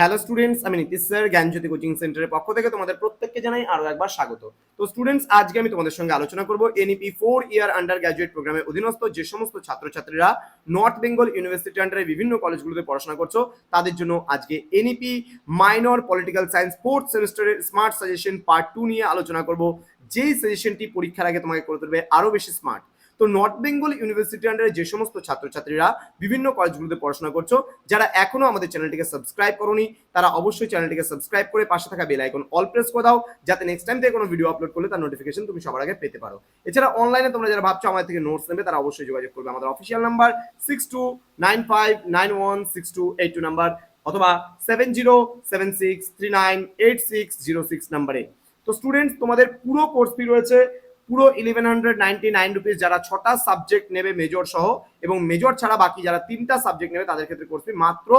Hello students আমি Nitish sir জ্ঞানজ্যোতি coaching সেন্টারের পক্ষ থেকে তোমাদের প্রত্যেককে জানাই আরও একবার স্বাগত। তো স্টুডেন্টস আজকে আমি তোমাদের সঙ্গে আলোচনা করব NEP four year undergraduate প্রোগ্রামের অধীনস্থ যে সমস্ত ছাত্রছাত্রীরা নর্থ বেঙ্গল ইউনিভার্সিটি আন্ডারে বিভিন্ন কলেজগুলোতে পড়াশোনা করছ, তাদের জন্য আজকে NEP minor political science fourth সেমিস্টারের স্মার্ট সাজেশন পার্ট টু নিয়ে আলোচনা করব। যেই সাজেশনটি পরীক্ষার আগে তোমাকে করে তুলবে, আরও বেশি স্মার্ট তো নর্থ বেঙ্গল ইউনিভার্সিটি আন্ডারে যে সমস্ত ছাত্রছাত্রীরা বিভিন্ন কলেজগুলোতে পড়াশোনা করছ, যারা এখনও আমাদের চ্যানেলটিকে সাবস্ক্রাইব করনি, তারা অবশ্যই চ্যানেলটিকে সাবস্ক্রাইব করে পাশে থাকা বেল আইকন অল প্রেস করে দাও, যাতে নেক্সট টাইম থেকে কোনো ভিডিও আপলোড করলে তার নোটিফিকেশন তুমি সবার আগে পেতে পারো। এছাড়া অনলাইনে তোমরা যারা ভাবছ আমাদের থেকে নোটস নেবে, তারা অবশ্যই যোগাযোগ করবে আমাদের official number six two nine five nine one six two eight two number অথবা seven zero seven six three nine eight six zero six নাম্বারে তো স্টুডেন্টস তোমাদের পুরো কোর্স ফি রয়েছে পুরো eleven hundred ninety nine rupees যারা ছটা subject নেবে মেজর সহ এবং মেজর ছাড়া বাকি যারা তিনটা সাবজেক্ট নেবে তাদের ক্ষেত্রে কোর্স ফি মাত্র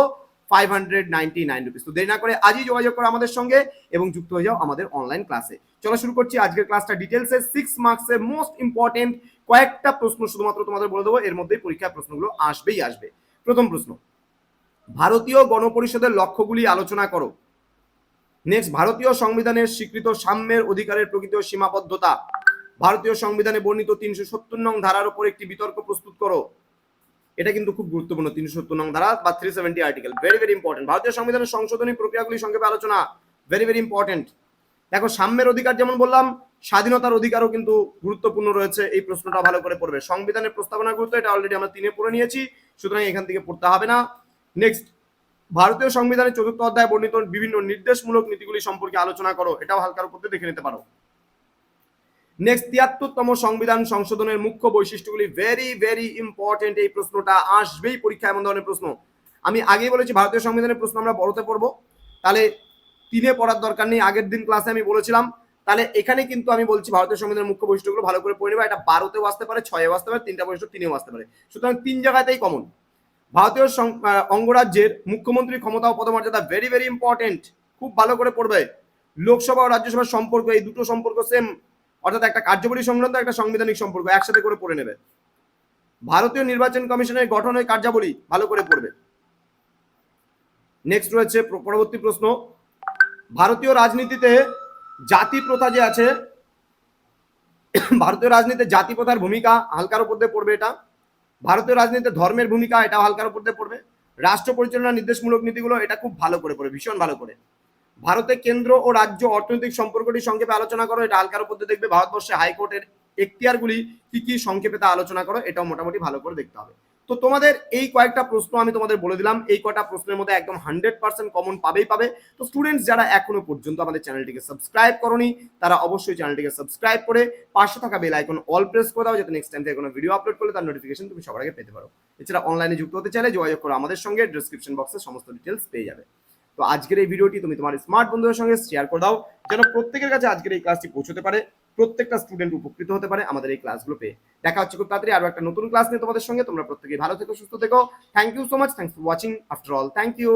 five hundred ninety nine rupees তো দেরি না করে আজই যোগাযোগ করো আমাদের সঙ্গে এবং যুক্ত হয়ে যাও আমাদের অনলাইন ক্লাসে চলো শুরু করছি আজকের ক্লাসটা ডিটেলসে সিক্স মার্কসের মোস্ট ইম্পর্টেন্ট কয়েকটা প্রশ্ন শুধুমাত্র তোমাদের বলে দেবো, এর মধ্যেই পরীক্ষার প্রশ্নগুলো আসবেই আসবে। প্রথম প্রশ্ন, ভারতীয় গণপরিষদের লক্ষ্যগুলি আলোচনা করো। নেক্সট ভারতীয় সংবিধানের স্বীকৃত সাম্যের অধিকারের প্রকৃত সীমাবদ্ধতা। ভারতীয় সংবিধানে বর্ণিত তিনশো সত্তর নং ধারার উপর একটি বিতর্ক প্রস্তুত করো। এটা কিন্তু খুব গুরুত্বপূর্ণ, তিনশো সত্তর নং ধারা বা three seventy article very very important ভারতীয় সংবিধানের সংশোধনী প্রক্রিয়াগুলি সংক্ষেপে আলোচনা ভেরি ভেরি ইম্পর্টেন্ট দেখো, সাম্যের অধিকার যেমন বললাম, স্বাধীনতার অধিকারও কিন্তু গুরুত্বপূর্ণ রয়েছে, এই প্রশ্নটা ভালো করে পড়বে। সংবিধানের প্রস্তাবনা গুরুত্ব এটা অলরেডি আমরা তিনে পড়ে নিয়েছি, সুতরাং এখান থেকে পড়তে হবে না। নেক্সট ভারতীয় সংবিধানের চতুর্থ অধ্যায় বর্ণিত বিভিন্ন নির্দেশমূলক নীতিগুলি সম্পর্কে আলোচনা করো, এটাও হালকার উপর দেখে নিতে পারো। নেক্সট তিয়াত্তরতম সংবিধান সংশোধনের মুখ্য বৈশিষ্ট্যগুলি ভেরি ভেরি ইম্পর্টেন্ট এই প্রশ্নটা আসবেই পরীক্ষা এমন ধরনের প্রশ্ন। আমি আগেই বলেছি ভারতীয় সংবিধানের প্রশ্ন আমরা বড়তে পড়ব। তাহলে তিনে পড়ার দরকার নেই, আগের দিন ক্লাসে আমি বলেছিলাম। তাহলে এখানে কিন্তু আমি বলছি ভারতীয় সংবিধানের মুখ্য বৈশিষ্ট্যগুলো ভালো করে পড়ে নেবা। এটা বারোতেও আসতে পারে, ছয়েও আসতে পারে, তিনটা বৈশিষ্ট্য তিনেও আসতে পারে। সুতরাং তিন জায়গাতেই কমন ভারতীয় অঙ্গরাজ্যের মুখ্যমন্ত্রীর ক্ষমতা ও পদমর্যাদা ভেরি ভেরি ইম্পর্টেন্ট খুব ভালো করে পড়বে। লোকসভা ও রাজ্যসভার সম্পর্ক, এই দুটো সম্পর্ক সেম অর্থাৎ একটা কার্যকরী সংক্রান্ত একটা সাংবিধানিক সম্পর্ক একসাথে করে পড়ে নেবে। ভারতীয় নির্বাচন কমিশনের গঠন ও কার্যাবলী, ভালো করে পড়বে। নেক্সট রয়েছে পরবর্তী প্রশ্ন। ভারতীয় রাজনীতিতে জাতি প্রথা যে আছে, ভারতীয় রাজনীতিতে জাতি প্রথার ভূমিকা হালকার উপর দিয়ে পড়বে এটা। ভারতীয় রাজনীতিতে ধর্মের ভূমিকা এটা হালকার উপর দিয়ে পড়বে। রাষ্ট্র পরিচালনা নির্দেশমূলক নীতিগুলো এটা খুব ভালো করে পড়বে, ভীষণ ভালো করে। ভারতে কেন্দ্র ও রাজ্য অর্থনৈতিক সম্পর্কটি সংক্ষেপে আলোচনা করো। এটা হালকার উপর দেখবে ভারতবর্ষে হাইকোর্টের এখতিয়ারগুলি কি কি সংক্ষেপে তা আলোচনা করো, এটাও মোটামুটি ভালো করে দেখতে হবে। তো তোমাদের এই কয়েকটা প্রশ্ন আমি তোমাদের বলে দিলাম। এই কয়টা প্রশ্নের মধ্যে একদম হান্ড্রেড পার্সেন্ট কমন পাবেই পাবে। তো স্টুডেন্টস যারা এখনও পর্যন্ত আমাদের চ্যানেলটিকে সাবস্ক্রাইব করনি, তারা অবশ্যই চ্যানেলটিকে সাবস্ক্রাইব করে পাশে থাকা বেল আইকন অল প্রেস করে দাও, যাতে নেক্সট টাইম থেকে কোনো ভিডিও আপলোড করলে তার নোটিফিকেশন তুমি সবার আগে পেতে পারো। এছাড়া অনলাইনে যুক্ত হতে চাইলে যোগাযোগ করো আমাদের সঙ্গে ডিসক্রিপশন বক্সে সমস্ত ডিটেলস পেয়ে যাবে। তো আজকের এই ভিডিওটি তুমি তোমার স্মার্ট বন্ধুদের সঙ্গে শেয়ার করে দাও যেন প্রত্যেকের কাছে আজকের এই ক্লাসটি পৌঁছতে পারে, প্রত্যেকটা স্টুডেন্ট উপকৃত হতে পারে আমাদের এই ক্লাসগুলো পেয়ে দেখা হচ্ছে খুব তাড়াতাড়ি আরও একটা নতুন ক্লাস নিয়ে তোমাদের সঙ্গে। তোমরা প্রত্যেকেই ভালো থেকো, সুস্থ থেকো। Thank you so much thanks for watching after all thank you